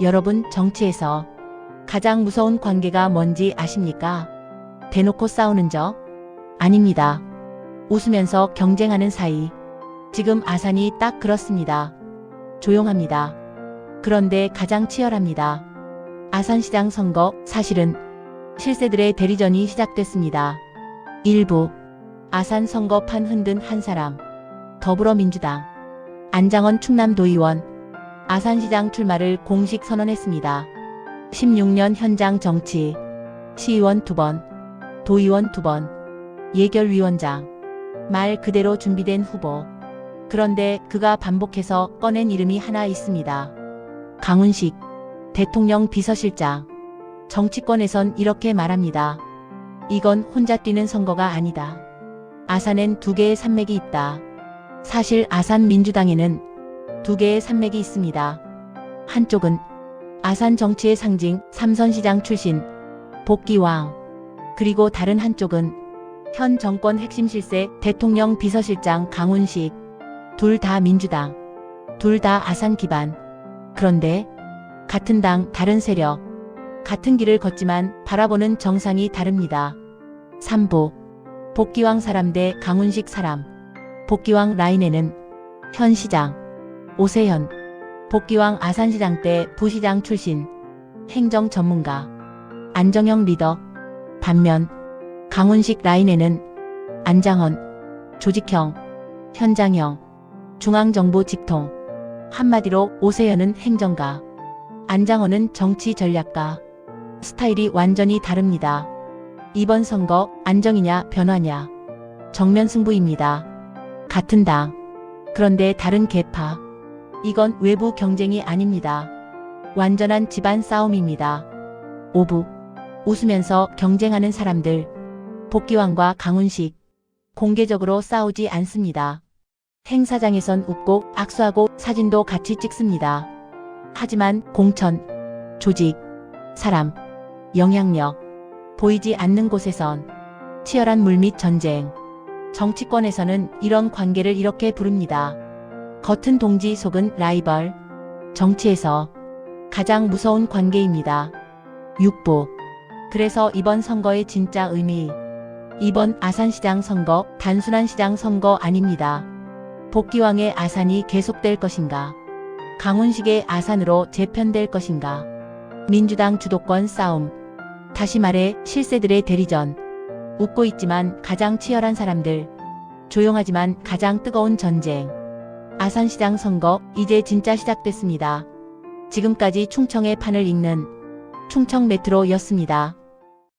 여러분 정치에서 가장 무서운 관계가 뭔지 아십니까? 대놓고 싸우는 적? 아닙니다. 웃으면서 경쟁하는 사이. 지금 아산이 딱 그렇습니다. 조용합니다. 그런데 가장 치열합니다. 아산시장 선거 사실은 실세들의 대리전이 시작됐습니다. 일부 아산 선거판 흔든 한 사람 더불어민주당 안장원 충남도의원 아산시장 출마를 공식 선언했습니다. 16년 현장 정치 시의원 2번 도의원 2번 예결위원장 말 그대로 준비된 후보 그런데 그가 반복해서 꺼낸 이름이 하나 있습니다. 강훈식 대통령 비서실장 정치권에선 이렇게 말합니다. 이건 혼자 뛰는 선거가 아니다. 아산엔 두 개의 산맥이 있다. 사실 아산 민주당에는 두 개의 산맥이 있습니다. 한쪽은 아산 정치의 상징 삼선시장 출신 복귀왕 그리고 다른 한쪽은 현 정권 핵심 실세 대통령 비서실장 강훈식 둘 다 민주당 둘 다 아산 기반 그런데 같은 당 다른 세력 같은 길을 걷지만 바라보는 정상이 다릅니다. 3부 복귀왕 사람 대 강훈식 사람 복귀왕 라인에는 현 시장 오세현 복귀왕 아산시장 때 부시장 출신 행정 전문가. 안정형 리더. 반면 강훈식 라인에는 안장헌 조직형. 현장형. 중앙정부 직통. 한마디로 오세현은 행정가. 안장헌은 정치 전략가. 스타일이 완전히 다릅니다. 이번 선거 안정이냐 변화냐. 정면 승부입니다. 같은 당. 그런데 다른 계파 이건 외부 경쟁이 아닙니다. 완전한 집안 싸움입니다. 5부 웃으면서 경쟁하는 사람들 복귀왕과 강훈식 공개적으로 싸우지 않습니다. 행사장에선 웃고 악수하고 사진도 같이 찍습니다. 하지만 공천, 조직, 사람, 영향력, 보이지 않는 곳에선 치열한 물밑 전쟁. 정치권에서는 이런 관계를 이렇게 부릅니다. 겉은 동지 속은 라이벌. 정치에서 가장 무서운 관계입니다. 6부. 그래서 이번 선거의 진짜 의미. 이번 아산시장 선거 단순한 시장 선거 아닙니다. 복귀왕의 아산이 계속될 것인가? 강훈식의 아산으로 재편될 것인가? 민주당 주도권 싸움. 다시 말해 실세들의 대리전. 웃고 있지만 가장 치열한 사람들. 조용하지만 가장 뜨거운 전쟁. 아산시장 선거 이제 진짜 시작됐습니다. 지금까지 충청의 판을 읽는 충청 메트로였습니다.